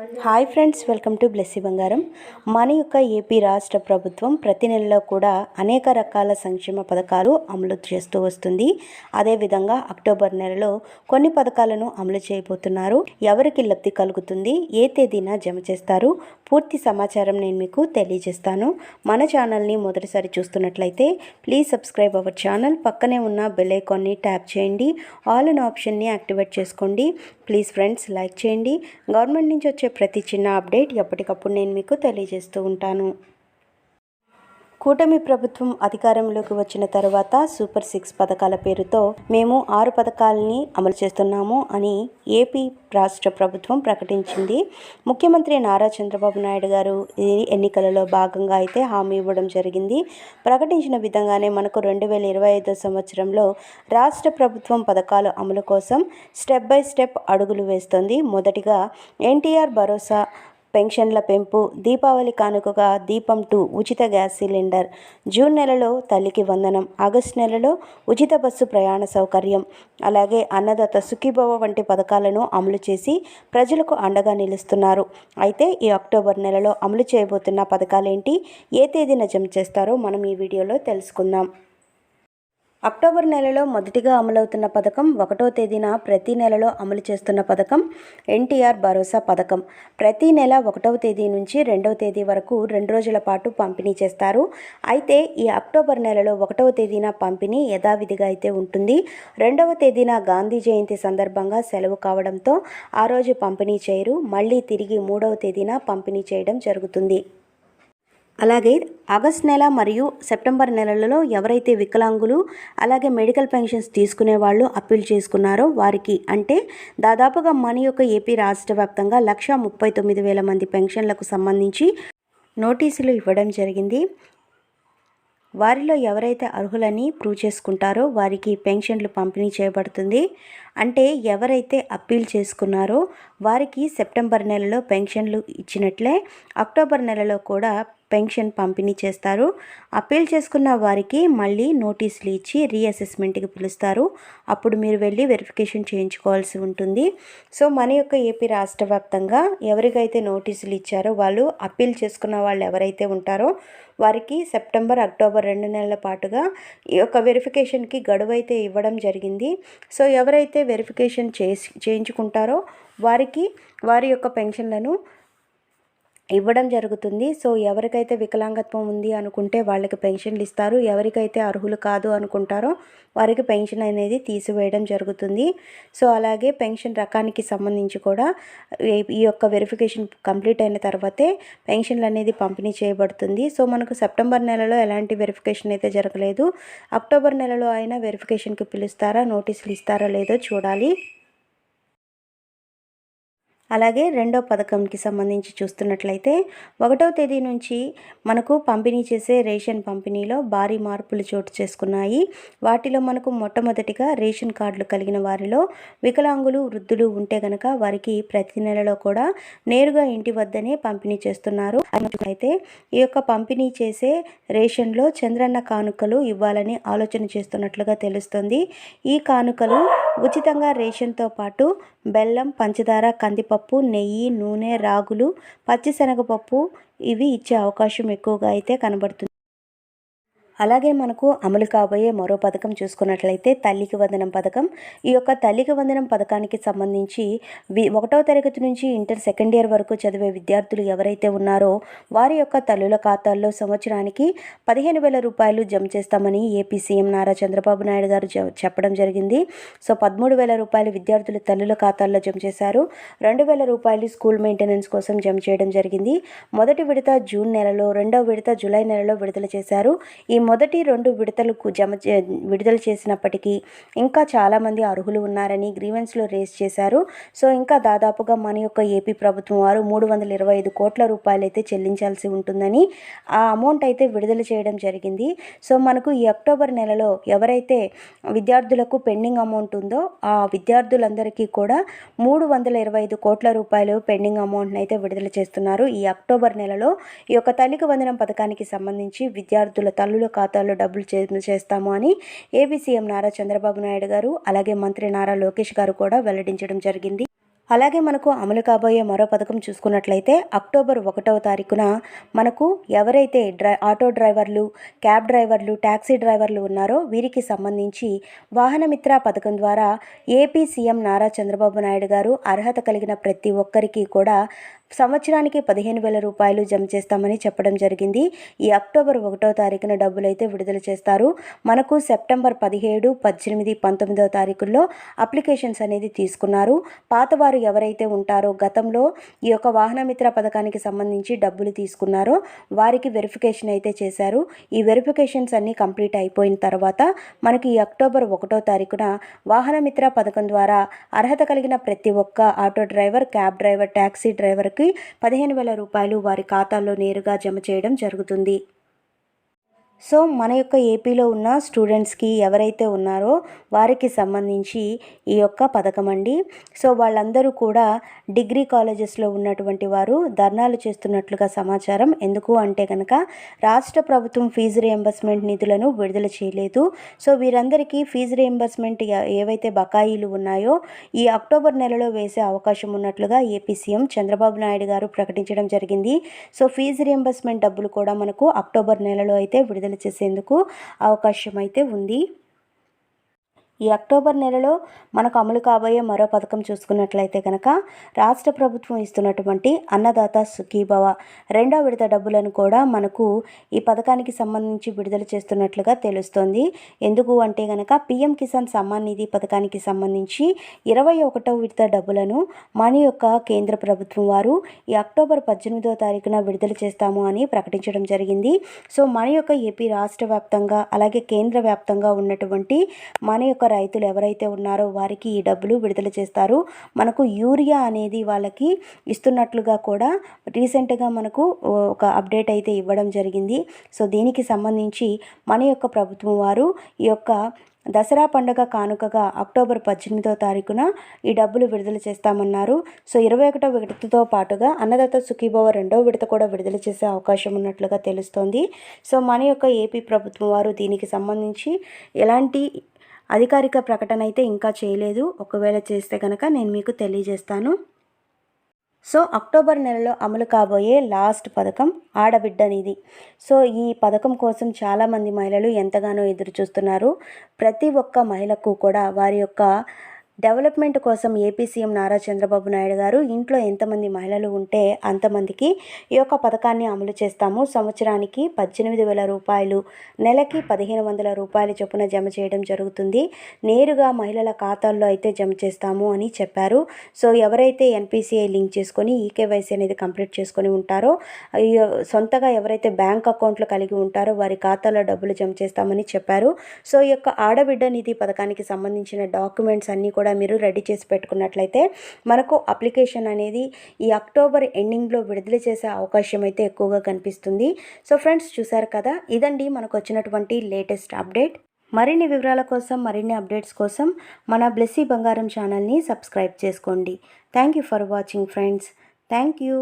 Hi friends welcome to Blessy బంగారం. మన యొక్క ఏపీ రాష్ట్ర ప్రభుత్వం ప్రతి నెలలో కూడా అనేక రకాల సంక్షేమ పథకాలు అమలు చేస్తూ వస్తుంది. అదేవిధంగా అక్టోబర్ నెలలో కొన్ని పథకాలను అమలు చేయబోతున్నారు. ఎవరికి లబ్ధి కలుగుతుంది ఏ తేదీన జమ చేస్తారు పూర్తి సమాచారం నేను మీకు తెలియజేస్తాను. మన ఛానల్ని మొదటిసారి చూస్తున్నట్లయితే ప్లీజ్ సబ్స్క్రైబ్ అవర్ ఛానల్. పక్కనే ఉన్న బెల్ ఐకాన్ని ట్యాప్ చేయండి. ఆల్ అన్ ఆప్షన్ని యాక్టివేట్ చేసుకోండి. ప్లీజ్ ఫ్రెండ్స్ లైక్ చేయండి. గవర్నమెంట్ నుంచి వచ్చే ప్రతి చిన్న అప్డేట్ ఎప్పటికప్పుడు నేను మీకు తెలియజేస్తూ ఉంటాను. కూటమి ప్రభుత్వం అధికారంలోకి వచ్చిన తర్వాత సూపర్ సిక్స్ పథకాల పేరుతో మేము ఆరు పథకాలని అమలు చేస్తున్నాము అని ఏపీ రాష్ట్ర ప్రభుత్వం ప్రకటించింది. ముఖ్యమంత్రి నారా చంద్రబాబు నాయుడు గారు ఎన్నికలలో భాగంగా అయితే హామీ ఇవ్వడం జరిగింది. ప్రకటించిన విధంగానే మనకు రెండు వేల ఇరవై ఐదో సంవత్సరంలో రాష్ట్ర ప్రభుత్వం పథకాల అమలు కోసం స్టెప్ బై స్టెప్ అడుగులు వేస్తోంది. మొదటిగా ఎన్టీఆర్ భరోసా పెన్షన్ల పెంపు దీపావళి కానుకగా దీపం టూ ఉచిత గ్యాస్ సిలిండర్. జూన్ నెలలో తల్లికి వందనం ఆగస్టు నెలలో ఉచిత బస్సు ప్రయాణ సౌకర్యం. అలాగే అన్నదాత సుఖీభవ వంటి పథకాలను అమలు చేసి ప్రజలకు అండగా నిలుస్తున్నారు. అయితే ఈ అక్టోబర్ నెలలో అమలు చేయబోతున్న పథకాలేంటి ఏ తేదీన జమ చేస్తారో మనం ఈ వీడియోలో తెలుసుకుందాం. అక్టోబర్ నెలలో మొదటిగా అమలవుతున్న పథకం ఒకటో తేదీన ప్రతి నెలలో అమలు చేస్తున్న పథకం ఎన్టీఆర్ భరోసా పథకం. ప్రతి నెల ఒకటవ తేదీ నుంచి రెండవ తేదీ వరకు రెండు రోజుల పాటు పంపిణీ చేస్తారు. అయితే ఈ అక్టోబర్ నెలలో ఒకటవ తేదీన పంపిణీ యథావిధిగా అయితే ఉంటుంది. రెండవ తేదీన గాంధీ జయంతి సందర్భంగా సెలవు కావడంతో ఆ రోజు పంపిణీ చేయరు. మళ్ళీ తిరిగి మూడవ తేదీన పంపిణీ చేయడం జరుగుతుంది. అలాగే ఆగస్ట్ నెల మరియు సెప్టెంబర్ నెలలలో ఎవరైతే వికలాంగులు అలాగే మెడికల్ పెన్షన్స్ తీసుకునే వాళ్ళు అప్పీల్ చేసుకున్నారో వారికి అంటే దాదాపుగా మన యొక్క ఏపీ రాష్ట్ర వ్యాప్తంగా లక్ష ముప్పై తొమ్మిది వేల మంది పెన్షన్లకు సంబంధించి నోటీసులు ఇవ్వడం జరిగింది. వారిలో ఎవరైతే అర్హులని ప్రూవ్ చేసుకుంటారో వారికి పెన్షన్లు పంపిణీ చేయబడుతుంది. అంటే ఎవరైతే అప్పీల్ చేసుకున్నారో వారికి సెప్టెంబర్ నెలలో పెన్షన్లు ఇచ్చినట్లే అక్టోబర్ నెలలో కూడా పెన్షన్ పంపిణీ చేస్తారు. అప్పీల్ చేసుకున్న వారికి మళ్ళీ నోటీసులు ఇచ్చి రీఅసెస్మెంట్కి పిలుస్తారు. అప్పుడు మీరు వెళ్ళి వెరిఫికేషన్ చేయించుకోవాల్సి ఉంటుంది. సో మన యొక్క ఏపీ రాష్ట్ర వ్యాప్తంగా ఎవరికైతే నోటీసులు ఇచ్చారో వాళ్ళు అప్పీల్ చేసుకున్న వాళ్ళు ఎవరైతే ఉంటారో వారికి సెప్టెంబర్ అక్టోబర్ రెండు నెలల పాటుగా ఈ యొక్క వెరిఫికేషన్కి గడువు అయితే ఇవ్వడం జరిగింది. సో ఎవరైతే వెరిఫికేషన్ చేసి చేయించుకుంటారో వారికి వారి యొక్క పెన్షన్లను ఇవ్వడం జరుగుతుంది. సో ఎవరికైతే వికలాంగత్వం ఉంది అనుకుంటే వాళ్ళకి పెన్షన్లు ఇస్తారు. ఎవరికైతే అర్హులు కాదు అనుకుంటారో వారికి పెన్షన్ అనేది తీసివేయడం జరుగుతుంది. సో అలాగే పెన్షన్ రకానికి సంబంధించి కూడా ఈ యొక్క వెరిఫికేషన్ కంప్లీట్ అయిన తర్వాతే పెన్షన్లు అనేది పంపిణీ చేయబడుతుంది. సో మనకు సెప్టెంబర్ నెలలో ఎలాంటి వెరిఫికేషన్ అయితే జరగలేదు. అక్టోబర్ నెలలో అయినా వెరిఫికేషన్కి పిలుస్తారా? నోటీసులు ఇస్తారా? లేదో చూడాలి. అలాగే రెండో పథకంకి సంబంధించి చూస్తున్నట్లయితే ఒకటో తేదీ నుంచి మనకు పంపిణీ చేసే రేషన్ పంపిణీలో భారీ మార్పులు చోటు చేసుకున్నాయి. వాటిలో మనకు మొట్టమొదటిగా రేషన్ కార్డులు కలిగిన వారిలో వికలాంగులు వృద్ధులు ఉంటే గనక వారికి ప్రతి నెలలో కూడా నేరుగా ఇంటి వద్దనే పంపిణీ చేస్తున్నారు. అయితే ఈ యొక్క పంపిణీ చేసే రేషన్లో చంద్రన్న కానుకలు ఇవ్వాలని ఆలోచన చేస్తున్నట్లుగా తెలుస్తుంది. ఈ కానుకలు ఉచితంగా రేషన్తో పాటు బెల్లం పంచదార కందిపప్పు నెయ్యి నూనె రాగులు పచ్చిశనగపప్పు ఇవి ఇచ్చే అవకాశం ఎక్కువగా అయితే కనబడుతుంది. అలాగే మనకు అమలు కాబోయే మరో పథకం చూసుకున్నట్లయితే తల్లికి వందనం పథకం. ఈ యొక్క తల్లికి వందనం పథకానికి సంబంధించి వి ఒకటో తరగతి నుంచి ఇంటర్ సెకండ్ ఇయర్ వరకు చదివే విద్యార్థులు ఎవరైతే ఉన్నారో వారి యొక్క తల్లుల ఖాతాల్లో సంవత్సరానికి పదిహేను వేల రూపాయలు జమ చేస్తామని ఏపీ సీఎం నారా చంద్రబాబు నాయుడు గారు చెప్పడం జరిగింది. సో పదమూడు వేల రూపాయలు విద్యార్థుల తల్లుల ఖాతాల్లో జమ చేశారు. రెండు వేల రూపాయలు స్కూల్ మెయింటెనెన్స్ కోసం జమ చేయడం జరిగింది. మొదటి విడత జూన్ నెలలో రెండవ విడత జూలై నెలలో విడుదల చేశారు. ఈ మొదటి రెండు విడతలకు జమ విడుదల చేసినప్పటికీ ఇంకా చాలామంది అర్హులు ఉన్నారని గ్రీవెన్స్లో రేస్ చేశారు. సో ఇంకా దాదాపుగా మన యొక్క ఏపీ ప్రభుత్వం వారు మూడు వందల ఇరవై ఐదు కోట్ల రూపాయలు అయితే చెల్లించాల్సి ఉంటుందని ఆ అమౌంట్ అయితే విడుదల చేయడం జరిగింది. సో మనకు ఈ అక్టోబర్ నెలలో ఎవరైతే విద్యార్థులకు పెండింగ్ అమౌంట్ ఉందో ఆ విద్యార్థులందరికీ కూడా మూడు వందల ఇరవై ఐదు కోట్ల రూపాయలు పెండింగ్ అమౌంట్ని అయితే విడుదల చేస్తున్నారు ఈ అక్టోబర్ నెలలో. ఈ యొక్క తల్లికి వందనం పథకానికి సంబంధించి విద్యార్థుల తల్లుల ఖాతాల్లో డబ్బులు చేస్తాము అని ఏపీ సీఎం నారా చంద్రబాబు నాయుడు గారు అలాగే మంత్రి నారా లోకేష్ గారు కూడా వెల్లడించడం జరిగింది. అలాగే మనకు అమలు కాబోయే మరో పథకం చూసుకున్నట్లయితే అక్టోబర్ ఒకటవ తారీఖున మనకు ఎవరైతే dry auto drivers cab drivers taxi drivers ఉన్నారో వీరికి సంబంధించి వాహనమిత్ర పథకం ద్వారా ఏపీ సీఎం నారా చంద్రబాబు నాయుడు గారు అర్హత కలిగిన ప్రతి ఒక్కరికి కూడా సంవత్సరానికి పదిహేను వేల రూపాయలు జమ చేస్తామని చెప్పడం జరిగింది. ఈ అక్టోబర్ ఒకటో తారీఖున డబ్బులు అయితే విడుదల చేస్తారు. మనకు సెప్టెంబర్ పదిహేడు పద్దెనిమిది పంతొమ్మిదవ తారీఖుల్లో అప్లికేషన్స్ అనేది తీసుకున్నారు. పాతవారు ఎవరైతే ఉంటారో గతంలో ఈ యొక్క వాహనమిత్ర పథకానికి సంబంధించి డబ్బులు తీసుకున్నారో వారికి వెరిఫికేషన్ అయితే చేశారు. ఈ వెరిఫికేషన్స్ అన్నీ కంప్లీట్ అయిపోయిన తర్వాత మనకి ఈ అక్టోబర్ ఒకటో తారీఖున వాహనమిత్ర పథకం ద్వారా అర్హత కలిగిన ప్రతి ఒక్క auto driver cab driver taxi డ్రైవర్కి పదిహేను వేల రూపాయలు వారి ఖాతాల్లో నేరుగా జమ చేయడం జరుగుతుంది. సో మన యొక్క ఏపీలో ఉన్న స్టూడెంట్స్కి ఎవరైతే ఉన్నారో వారికి సంబంధించి ఈ యొక్క పథకం అండి. సో వాళ్ళందరూ కూడా డిగ్రీ కాలేజెస్లో ఉన్నటువంటి వారు ధర్నాలు చేస్తున్నట్లుగా సమాచారం. ఎందుకు అంటే కనుక రాష్ట్ర ప్రభుత్వం ఫీజు రియంబర్స్మెంట్ నిధులను విడుదల చేయలేదు. సో వీరందరికీ ఫీజు రియంబర్స్మెంట్ ఏవైతే బకాయిలు ఉన్నాయో ఈ అక్టోబర్ నెలలో వేసే అవకాశం ఉన్నట్లుగా ఏపీ సీఎం చంద్రబాబు నాయుడు గారు ప్రకటించడం జరిగింది. సో ఫీజు రియంబర్స్మెంట్ డబ్బులు కూడా మనకు అక్టోబర్ నెలలో అయితే విడుదల చేసేందుకు అవకాశం అయితే ఉంది. ఈ అక్టోబర్ నెలలో మనకు అమలు కాబోయే మరో పథకం చూసుకున్నట్లయితే కనుక రాష్ట్ర ప్రభుత్వం ఇస్తున్నటువంటి అన్నదాత సుఖీభవ రెండో విడత డబ్బులను కూడా మనకు ఈ పథకానికి సంబంధించి విడుదల చేస్తున్నట్లుగా తెలుస్తోంది. ఎందుకు అంటే కనుక పిఎం కిసాన్ సమ్మాన్ నిధి పథకానికి సంబంధించి ఇరవై ఒకటో విడత డబ్బులను మన యొక్క కేంద్ర ప్రభుత్వం వారు ఈ అక్టోబర్ పద్దెనిమిదో తారీఖున విడుదల చేస్తాము అని ప్రకటించడం జరిగింది. సో మన యొక్క ఏపీ రాష్ట్ర వ్యాప్తంగా అలాగే కేంద్ర వ్యాప్తంగా ఉన్నటువంటి మన యొక్క రైతులు ఎవరైతే ఉన్నారో వారికి ఈ డబ్బులు విడుదల చేస్తారు. మనకు యూరియా అనేది వాళ్ళకి ఇస్తున్నట్లుగా కూడా రీసెంట్గా మనకు ఒక అప్డేట్ అయితే ఇవ్వడం జరిగింది. సో దీనికి సంబంధించి మన యొక్క ప్రభుత్వం వారు ఈ యొక్క దసరా పండుగ కానుకగా అక్టోబర్ పద్దెనిమిదో తారీఖున ఈ డబ్బులు విడుదల చేస్తామన్నారు. సో ఇరవై ఒకటో విడతతో పాటుగా అన్నదాత సుఖీభవ రెండో విడత కూడా విడుదల చేసే అవకాశం ఉన్నట్లుగా తెలుస్తోంది. సో మన యొక్క ఏపీ ప్రభుత్వం వారు దీనికి సంబంధించి ఎలాంటి అధికారిక ప్రకటన అయితే ఇంకా చేయలేదు. ఒకవేళ చేస్తే కనుక నేను మీకు తెలియజేస్తాను. సో అక్టోబర్ నెలలో అమలు కాబోయే లాస్ట్ పథకం ఆడబిడ్డనిది సో ఈ పథకం కోసం చాలామంది మహిళలు ఎంతగానో ఎదురు చూస్తున్నారు ప్రతి ఒక్క మహిళకు కూడా వారి యొక్క డెవలప్మెంట్ కోసం ఏపీ సీఎం నారా చంద్రబాబు నాయుడు గారు ఇంట్లో ఎంతమంది మహిళలు ఉంటే అంతమందికి ఈ యొక్క పథకాన్ని అమలు చేస్తాము. సంవత్సరానికి పద్దెనిమిది వేల రూపాయలు నెలకి పదిహేను వందల రూపాయల చొప్పున జమ చేయడం జరుగుతుంది. నేరుగా మహిళల ఖాతాల్లో అయితే జమ చేస్తాము అని చెప్పారు. సో ఎవరైతే ఎన్పిసిఐ లింక్ చేసుకొని ఈకేవైసీ అనేది కంప్లీట్ చేసుకొని ఉంటారో సొంతగా ఎవరైతే బ్యాంక్ అకౌంట్లు కలిగి ఉంటారో వారి ఖాతాలో డబ్బులు జమ చేస్తామని చెప్పారు. సో ఈ యొక్క ఆడబిడ్డ నిధి పథకానికి సంబంధించిన డాక్యుమెంట్స్ అన్నీ కూడా కూడా మీరు రెడీ చేసి పెట్టుకున్నట్లయితే మనకు అప్లికేషన్ అనేది ఈ అక్టోబర్ ఎండింగ్లో విడుదల చేసే అవకాశం అయితే ఎక్కువగా కనిపిస్తుంది. సో ఫ్రెండ్స్ చూసారు కదా ఇదండి మనకు వచ్చినటువంటి లేటెస్ట్ అప్డేట్. మరిన్ని వివరాల కోసం మరిన్ని అప్డేట్స్ కోసం మన బ్లెస్సీ బంగారం ఛానల్ని సబ్స్క్రైబ్ చేసుకోండి. Thank you for watching friends. Thank you.